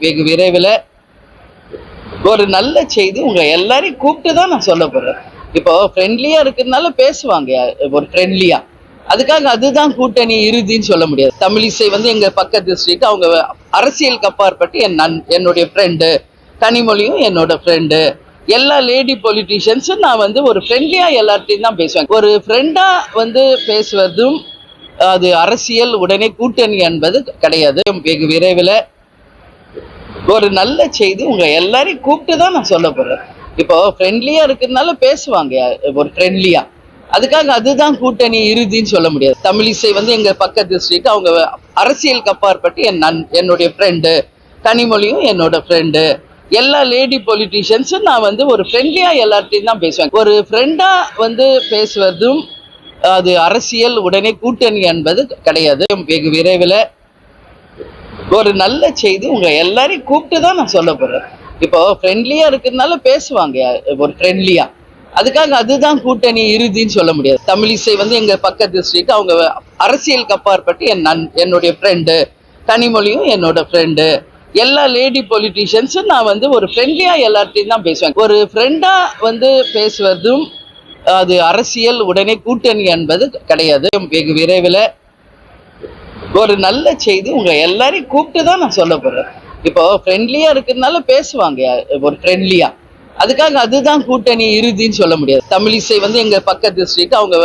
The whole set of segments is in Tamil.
வெகு விரைவில். ஒரு நல்ல செய்தி உங்க எல்லாரையும் கூப்பிட்டு தான் நான் சொல்ல போறேன். இப்போ ஃப்ரெண்ட்லியா இருக்கிறதுனால பேசுவாங்க ஒரு ஃப்ரெண்ட்லியா அதுக்காக அதுதான் கூட்டணி இறுதின்னு சொல்ல முடியாது. தமிழிசை வந்து எங்க பக்கத்து ஸ்ட்ரீட் அவங்க அரசியலுக்கு அப்பாற்பட்டு என் நன் என்னுடைய ஃப்ரெண்டு கனிமொழியும் என்னோட ஃப்ரெண்டு எல்லா லேடி பொலிட்டீஷியன்ஸும் நான் வந்து ஒரு ஃப்ரெண்ட்லியா எல்லார்ட்டையும் தான் பேசுவேன். ஒரு ஃப்ரெண்டா வந்து பேசுவதும் அது அரசியல் உடனே கூட்டணி என்பது கிடையாது. வெகு விரைவில் ஒரு நல்ல செய்தி உங்க எல்லாரையும் கூப்பிட்டு தான் நான் சொல்ல போறேன். இப்போ ஃப்ரெண்ட்லியா இருக்கிறதுனால பேசுவாங்க ஒரு ஃப்ரெண்ட்லியா அதுக்காக அதுதான் கூட்டணி இறுதின்னு சொல்ல முடியாது. தமிழிசை வந்து எங்க பக்கத்து ஸ்ட்ரீட் அவங்க அரசியலுக்கு அப்பாற்பட்டு என் நன் என்னுடைய ஃப்ரெண்டு கனிமொழியும் என்னோட ஃப்ரெண்டு எல்லா லேடி பொலிட்டீஷியன்ஸும் நான் வந்து ஒரு ஃப்ரெண்ட்லியா எல்லார்ட்டையும் தான் பேசுவேன். ஒரு ஃப்ரெண்டா வந்து பேசுவதும் அது அரசியல் உடனே கூட்டணி என்பது கிடையாது. வெகு விரைவில் ஒரு நல்ல செய்தி உங்கள் எல்லாரையும் கூப்பிட்டு தான் நான் சொல்ல போகிறேன் இப்போ ஃப்ரெண்ட்லியாக இருக்கிறதுனால பேசுவாங்க ஒரு ஃப்ரெண்ட்லியாக அதுக்காக அதுதான் கூட்டணி இறுதின்னு சொல்ல முடியாது. தமிழிசை வந்து எங்கள் பக்கத்து ஸ்ட்ரீட் அவங்க அரசியலுக்கு அப்பாற்பட்டு என் நன் என்னுடைய ஃப்ரெண்டு கனிமொழியும் என்னோட ஃப்ரெண்டு எல்லா லேடி பொலிட்டீஷியன்ஸும் நான் வந்து ஒரு ஃப்ரெண்ட்லியாக எல்லார்ட்டையும் தான் பேசுவேன். ஒரு ஃப்ரெண்டாக வந்து பேசுவதும் அது அரசியல் உடனே கூட்டணி என்பது கிடையாது. வெகு விரைவில் ஒரு நல்ல செய்தி உங்க எல்லாரையும் கூப்பிட்டு தான் நான் சொல்ல போறேன். இப்போ ஃப்ரெண்ட்லியா இருக்கிறதுனால பேசுவாங்க ஒரு ஃப்ரெண்ட்லியா அதுக்காக அதுதான் கூட்டணி இறுதின்னு சொல்ல முடியாது. தமிழிசை வந்து எங்க பக்கத்து ஸ்ட்ரீட் அவங்க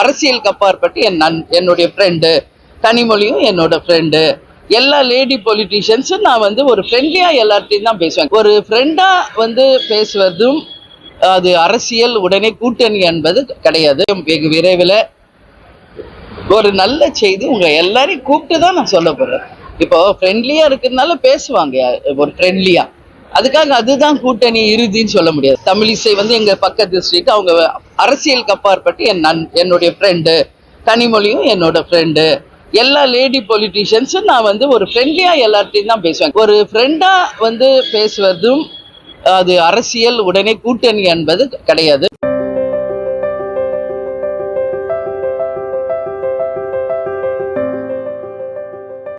அரசியலுக்கு அப்பாற்பட்டு என் நன் என்னுடைய ஃப்ரெண்டு கனிமொழியும் என்னோட ஃப்ரெண்டு எல்லா லேடி பொலிட்டீஷியன்ஸும் நான் வந்து ஒரு ஃப்ரெண்ட்லியா எல்லார்ட்டையும் தான் பேசுவேன். ஒரு ஃப்ரெண்டா வந்து பேசுவதும் அது அரசியல் உடனே கூட்டணி என்பது கிடையாது. வெகு விரைவில் ஒரு நல்ல செய்தி உங்க எல்லாரையும் கூப்பிட்டு தான் நான் சொல்ல போறேன். இப்போ ஃப்ரெண்ட்லியா இருக்கிறதுனால பேசுவாங்க ஒரு ஃப்ரெண்ட்லியா அதுக்காக அதுதான் கூட்டணி இறுதின்னு சொல்ல முடியாது. தமிழிசை வந்து எங்க பக்கத்து ஸ்ட்ரீட் அவங்க அரசியலுக்கு அப்பாற்பட்டு என் நன் என்னுடைய ஃப்ரெண்டு கனிமொழியும் என்னோட ஃப்ரெண்டு எல்லா லேடி பொலிட்டீஷியன்ஸும் நான் வந்து ஒரு ஃப்ரெண்ட்லியா எல்லார்ட்டையும் தான் பேசுவேன். ஒரு ஃப்ரெண்டா வந்து பேசுவதும் அது அரசியல் உடனே கூட்டணி என்பது கிடையாது.